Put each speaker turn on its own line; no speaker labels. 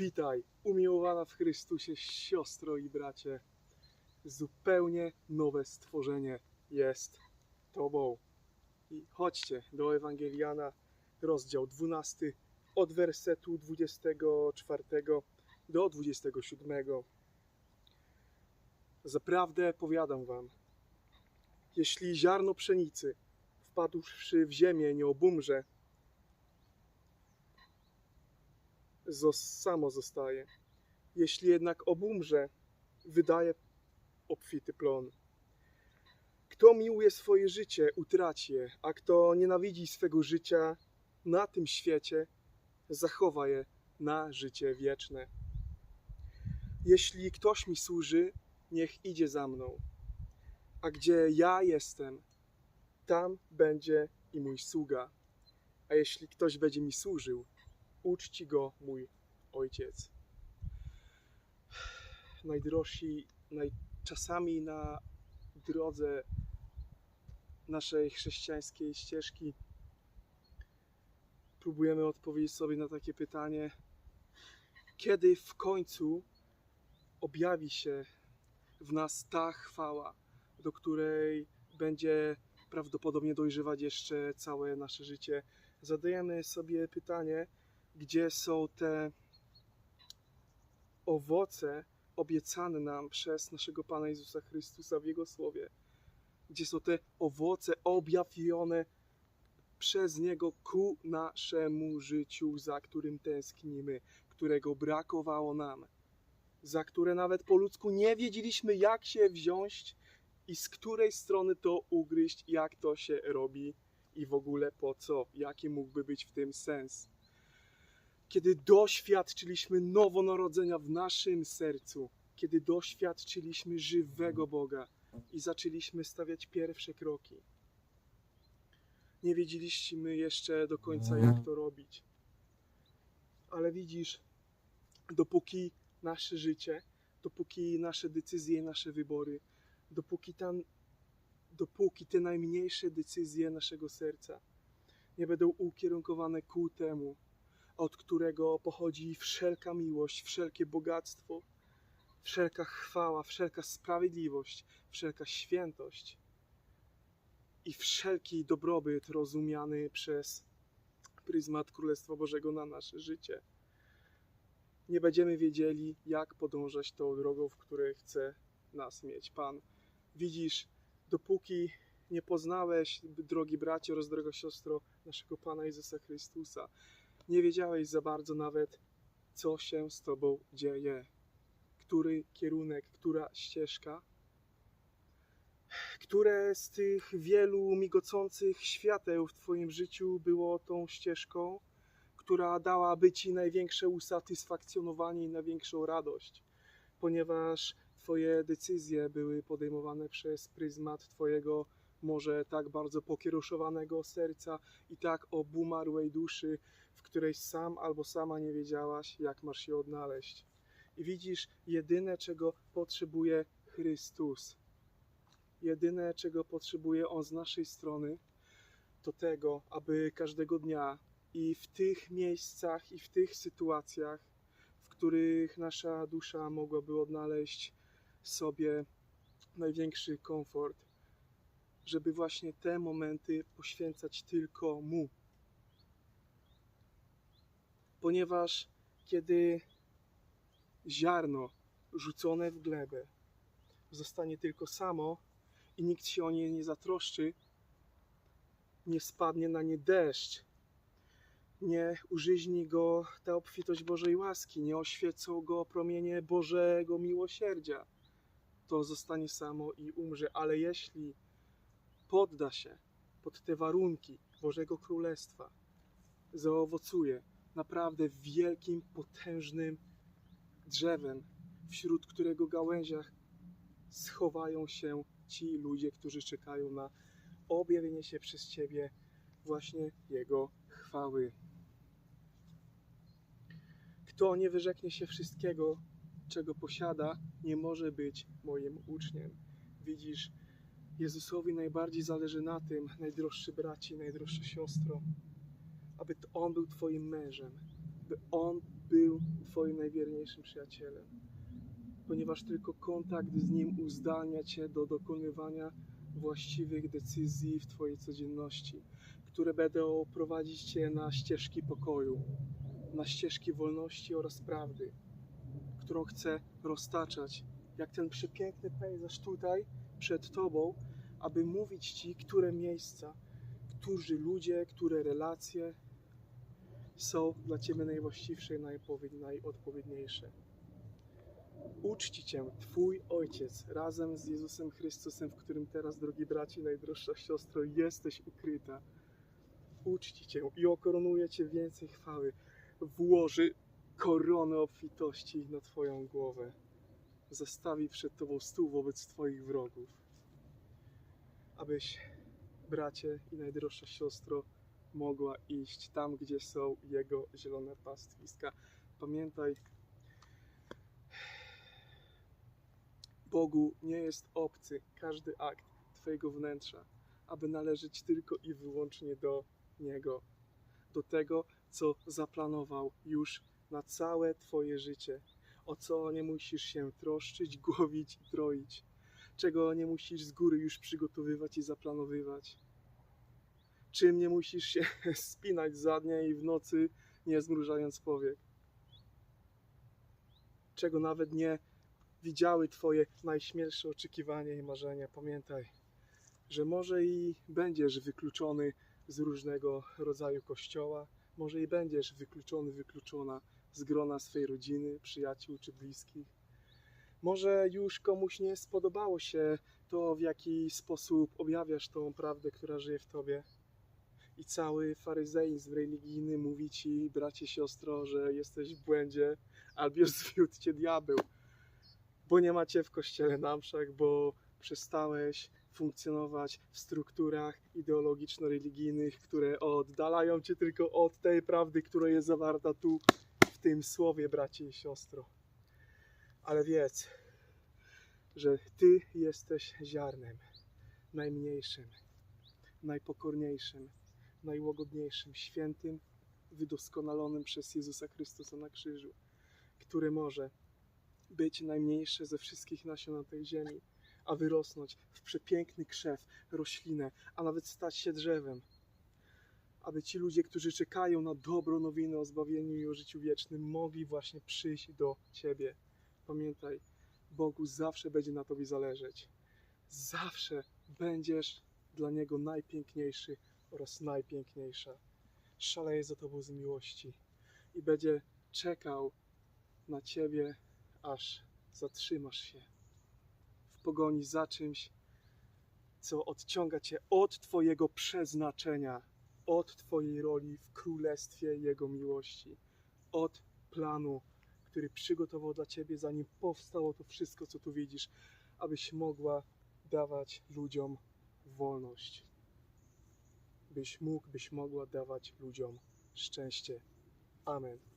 Witaj, umiłowana w Chrystusie siostro i bracie. Zupełnie nowe stworzenie jest Tobą. I chodźcie do Ewangeliana, rozdział 12, od wersetu 24 do 27. Zaprawdę powiadam Wam, jeśli ziarno pszenicy wpadłszy w ziemię nie obumrze, samo zostaje. Jeśli jednak obumrze, wydaje obfity plon. Kto miłuje swoje życie, utraci je, a kto nienawidzi swego życia na tym świecie, zachowa je na życie wieczne. Jeśli ktoś mi służy, niech idzie za mną, a gdzie ja jestem, tam będzie i mój sługa. A jeśli ktoś będzie mi służył, uczci go mój ojciec. Najdrożsi, naj, czasami na drodze naszej chrześcijańskiej ścieżki próbujemy odpowiedzieć sobie na takie pytanie, kiedy w końcu objawi się w nas ta chwała, do której będzie prawdopodobnie dojrzewać jeszcze całe nasze życie. Zadajemy sobie pytanie, gdzie są te owoce obiecane nam przez naszego Pana Jezusa Chrystusa w Jego Słowie. Gdzie są te owoce objawione przez Niego ku naszemu życiu, za którym tęsknimy, którego brakowało nam, za które nawet po ludzku nie wiedzieliśmy, jak się wziąć i z której strony to ugryźć, jak to się robi i w ogóle po co, jaki mógłby być w tym sens kiedy doświadczyliśmy nowonarodzenia w naszym sercu, kiedy doświadczyliśmy żywego Boga i zaczęliśmy stawiać pierwsze kroki. Nie wiedzieliśmy jeszcze do końca, jak to robić. Ale widzisz, dopóki nasze życie, dopóki nasze decyzje, nasze wybory, dopóki, tam, dopóki te najmniejsze decyzje naszego serca nie będą ukierunkowane ku temu, od którego pochodzi wszelka miłość, wszelkie bogactwo, wszelka chwała, wszelka sprawiedliwość, wszelka świętość i wszelki dobrobyt rozumiany przez pryzmat Królestwa Bożego na nasze życie. Nie będziemy wiedzieli, jak podążać tą drogą, w której chce nas mieć Pan. Widzisz, dopóki nie poznałeś, drogi bracie oraz droga siostro, naszego Pana Jezusa Chrystusa, nie wiedziałeś za bardzo nawet, co się z Tobą dzieje, który kierunek, która ścieżka, które z tych wielu migocących świateł w Twoim życiu było tą ścieżką, która dałaby Ci największe usatysfakcjonowanie i największą radość, ponieważ Twoje decyzje były podejmowane przez pryzmat Twojego może tak bardzo pokieruszowanego serca i tak obumarłej duszy, w której sam albo sama nie wiedziałaś, jak masz się odnaleźć. I widzisz, jedyne czego potrzebuje Chrystus, jedyne czego potrzebuje On z naszej strony, to tego, aby każdego dnia i w tych miejscach, i w tych sytuacjach, w których nasza dusza mogłaby odnaleźć sobie największy komfort, żeby właśnie te momenty poświęcać tylko Mu. Ponieważ kiedy ziarno rzucone w glebę zostanie tylko samo i nikt się o nie nie zatroszczy, nie spadnie na nie deszcz, nie użyźni go ta obfitość Bożej łaski, nie oświecą go promienie Bożego miłosierdzia, to zostanie samo i umrze. Ale jeśli podda się pod te warunki Bożego Królestwa, zaowocuje naprawdę wielkim, potężnym drzewem, wśród którego gałęziach schowają się ci ludzie, którzy czekają na objawienie się przez Ciebie właśnie Jego chwały. Kto nie wyrzeknie się wszystkiego, czego posiada, nie może być moim uczniem. Widzisz, Jezusowi najbardziej zależy na tym, najdroższy braci, najdroższa siostro, aby to On był Twoim mężem, by On był Twoim najwierniejszym przyjacielem, ponieważ tylko kontakt z Nim uzdalnia Cię do dokonywania właściwych decyzji w Twojej codzienności, które będą prowadzić Cię na ścieżki pokoju, na ścieżki wolności oraz prawdy, którą chcę roztaczać, jak ten przepiękny pejzaż tutaj przed Tobą, aby mówić Ci, które miejsca, którzy ludzie, które relacje są dla Ciebie najwłaściwsze i najodpowiedniejsze. Uczci Cię Twój Ojciec razem z Jezusem Chrystusem, w którym teraz, drogi braci, najdroższa siostro, jesteś ukryta. Uczci Cię i okoronuje Cię więcej chwały. Włoży koronę obfitości na Twoją głowę. Zastawi przed Tobą stół wobec Twoich wrogów. Abyś, bracie i najdroższa siostro, mogła iść tam, gdzie są Jego zielone pastwiska. Pamiętaj, Bogu nie jest obcy każdy akt Twojego wnętrza, aby należeć tylko i wyłącznie do Niego, do tego, co zaplanował już na całe Twoje życie, o co nie musisz się troszczyć, głowić i troić, czego nie musisz z góry już przygotowywać i zaplanowywać, czym nie musisz się spinać za dnia i w nocy, nie zmrużając powiek, czego nawet nie widziały Twoje najśmielsze oczekiwania i marzenia. Pamiętaj, że może i będziesz wykluczony z różnego rodzaju kościoła, może i będziesz wykluczony, wykluczona z grona swej rodziny, przyjaciół czy bliskich. Może już komuś nie spodobało się to, w jaki sposób objawiasz tą prawdę, która żyje w tobie. I cały faryzeizm religijny mówi ci, bracie, siostro, że jesteś w błędzie, albo zwiódł cię diabeł bo nie macie w kościele na bo przestałeś funkcjonować w strukturach ideologiczno-religijnych, które oddalają cię tylko od tej prawdy, która jest zawarta tu w tym słowie, bracie i siostro. Ale wiedz, że ty jesteś ziarnem najmniejszym, najpokorniejszym, najłagodniejszym, świętym, wydoskonalonym przez Jezusa Chrystusa na krzyżu, który może być najmniejsze ze wszystkich nasion na tej ziemi, a wyrosnąć w przepiękny krzew, roślinę, a nawet stać się drzewem. Aby ci ludzie, którzy czekają na dobrą nowinę o zbawieniu i o życiu wiecznym, mogli właśnie przyjść do Ciebie. Pamiętaj, Bogu zawsze będzie na Tobie zależeć. Zawsze będziesz dla Niego najpiękniejszy oraz najpiękniejsza. Szaleje za Tobą z miłości i będzie czekał na Ciebie aż zatrzymasz się w pogoni za czymś, co odciąga cię od Twojego przeznaczenia, od Twojej roli w królestwie Jego miłości, od planu, który przygotował dla Ciebie, zanim powstało to wszystko, co tu widzisz, abyś mogła dawać ludziom wolność. Byś mógł, byś mogła dawać ludziom szczęście. Amen.